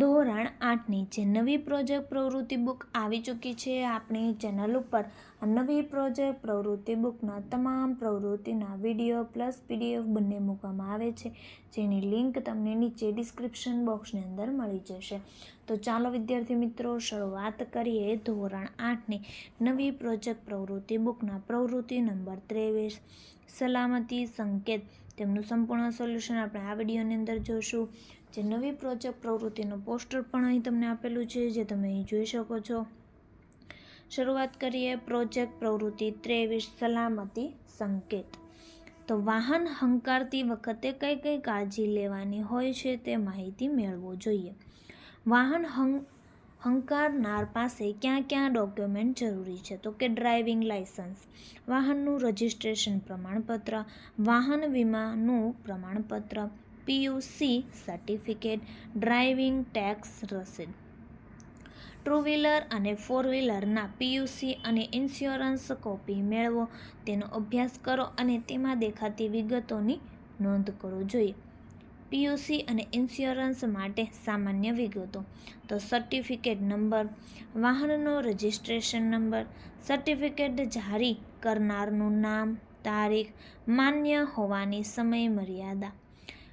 ધોરણ આઠની જે નવી પ્રોજેક્ટ પ્રવૃત્તિ બુક આવી ચૂકી છે, આપણી ચેનલ ઉપર. નવી પ્રોજેક્ટ પ્રવૃત્તિ બુકના તમામ પ્રવૃત્તિના વીડિયો પ્લસ પીડીએફ બંને મૂકવામાં આવે છે, જેની લિંક તમને નીચે ડિસ્ક્રિપ્શન બોક્સની અંદર મળી જશે. તો ચાલો વિદ્યાર્થી મિત્રો, શરૂઆત કરીએ ધોરણ આઠની નવી પ્રોજેક્ટ પ્રવૃત્તિ બુકના પ્રવૃત્તિ નંબર ત્રેવીસ. સલામતી સંકેત તેમનું સંપૂર્ણ સોલ્યુશન આપણે આ વિડીયોની અંદર જોશું જે નવી પ્રોજેક્ટ પ્રવૃત્તિનું પોસ્ટર પણ અહીં તમને આપેલું છે, જે તમે અહીં જોઈ શકો છો. શરૂઆત કરીએ પ્રોજેક્ટ પ્રવૃત્તિ ત્રેવીસ, સલામતી સંકેત. તો વાહન હંકારતી વખતે કઈ કઈ કાળજી લેવાની હોય છે તે માહિતી મેળવો જોઈએ. વાહન હં હંકારનાર પાસે ક્યાં ક્યાં ડોક્યુમેન્ટ જરૂરી છે? તો કે ડ્રાઇવિંગ લાઇસન્સ વાહનનું રજિસ્ટ્રેશન પ્રમાણપત્ર, વાહન વીમાનું પ્રમાણપત્ર પીયુસી સર્ટિફિકેટ ડ્રાઇવિંગ ટેક્સ રસીદ ટુ વ્હીલર અને ફોર વ્હીલરના પીયુસી અને ઇન્સ્યોરન્સ કોપી મેળવો, તેનો અભ્યાસ કરો અને તેમાં દેખાતી વિગતોની નોંધ કરવો જોઈએ પીયુસી અને ઇન્સ્યોરન્સ માટે સામાન્ય વિગતો. તો સર્ટિફિકેટ નંબર, વાહનનો રજિસ્ટ્રેશન નંબર, સર્ટિફિકેટ જારી કરનારનું નામ, તારીખ, માન્ય હોવાની સમય મર્યાદા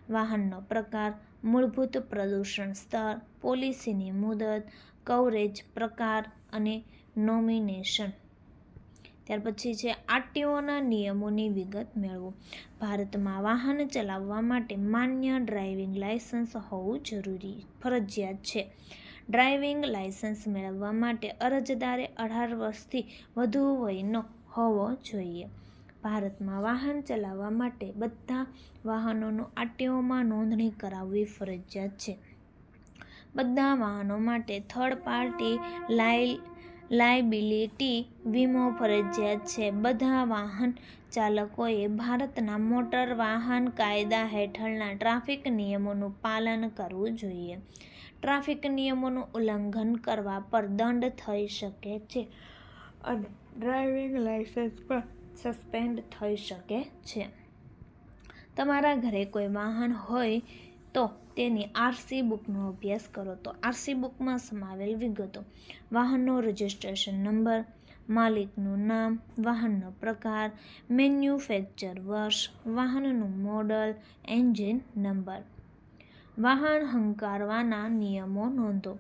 વાહનનો પ્રકાર, મૂળભૂત પ્રદૂષણ સ્તર, પોલિસીની મુદત, કવરેજ પ્રકાર અને નોમિનેશન. ત્યાર પછી છે આરટીઓના નિયમોની વિગત મેળવો. ભારતમાં વાહન ચલાવવા માટે માન્ય ડ્રાઇવિંગ લાયસન્સ હોવું જરૂરી ફરજિયાત છે. ડ્રાઇવિંગ લાયસન્સ મેળવવા માટે અરજદારે અઢાર વર્ષથી વધુ વયનો હોવો જોઈએ. ભારતમાં વાહન ચલાવવા માટે બધા વાહનોનું આરટીઓમાં નોંધણી કરાવવી ફરજિયાત છે. બધા વાહનો માટે થર્ડ પાર્ટી લાઈ લાયબિલિટી, વીમો ફરજિયાત છે. બધા વાહન ચાલકોએ ભારતના મોટર વાહન કાયદા હેઠળના ટ્રાફિક નિયમોનું પાલન કરવું જોઈએ. ટ્રાફિક નિયમોનું ઉલ્લંઘન કરવા પર દંડ થઈ શકે છે અને ડ્રાઇવિંગ લાઇસન્સ પણ સસ્પેન્ડ થઈ શકે છે. તમારા ઘરે કોઈ વાહન હોય તો તેની આરસી બુકનો અભ્યાસ કરો. તો આરસી બુકમાં સમાવેલ વિગતો. વાહનનો રજિસ્ટ્રેશન નંબર માલિકનું નામ, વાહનનો પ્રકાર મેન્યુફેક્ચર વર્ષ, વાહનનું મોડલ એન્જિન નંબર વાહન હંકારવાના નિયમો નોંધો.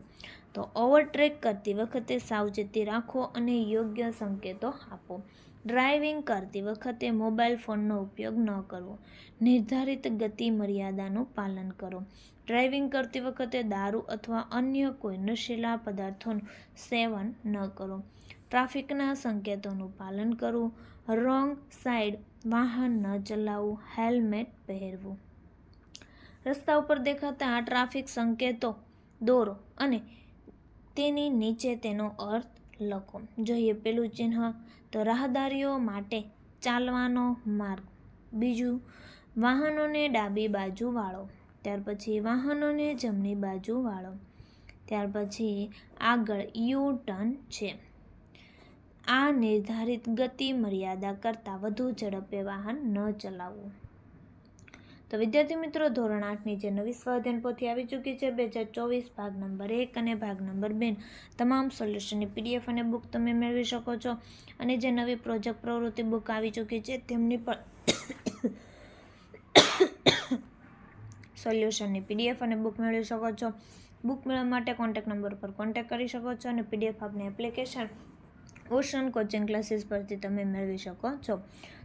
તો ઓવરટ્રેક કરતી વખતે સાવચેતી રાખો અને યોગ્ય સંકેતો આપો. ડ્રાઇવિંગ કરતી વખતે મોબાઈલ ફોનનો ઉપયોગ ન કરવો. નિર્ધારિત ગતિ મર્યાદાનું પાલન કરો. ડ્રાઇવિંગ કરતી વખતે દારૂ અથવા અન્ય કોઈ નશીલા પદાર્થોનું સેવન ન કરો. ટ્રાફિકના સંકેતોનું પાલન કરવું. રોંગ સાઈડ વાહન ન ચલાવવું. હેલ્મેટ પહેરવું. રસ્તા ઉપર દેખાતા આ ટ્રાફિક સંકેતો દોરો અને તેની નીચે તેનો અર્થ લખો. જોઈએ, પેલું ચિહ્ન, તો રાહદારીઓ માટે ચાલવાનો માર્ગ. બીજું, વાહનોને ડાબી બાજુ વાળો. ત્યાર પછી, વાહનોને જમણી બાજુ વાળો. ત્યાર પછી, આગળ યુ ટર્ન છે. આ નિર્ધારિત ગતિ મર્યાદા કરતાં વધુ ઝડપે વાહન ન ચલાવવું. તો વિદ્યાર્થી મિત્રો, ધોરણ આઠની જે નવી સ્વાધ્યાન પોથી આવી ચૂકી છે, બે હજાર ચોવીસ, ભાગ નંબર એક અને ભાગ નંબર બે તમામ સોલ્યુશનની પીડીએફ અને બુક તમે મેળવી શકો છો. અને જે નવી પ્રોજેક્ટ પ્રવૃત્તિ બુક આવી ચૂકી છે, તેમની પણ સોલ્યુશનની પીડીએફ અને બુક મેળવી શકો છો. બુક મેળવવા માટે કોન્ટેક નંબર પર કોન્ટેક કરી શકો છો અને પીડીએફ આપની એપ્લિકેશન, ઓશન કોચિંગ ક્લાસીસ પરથી તમે મેળવી શકો છો.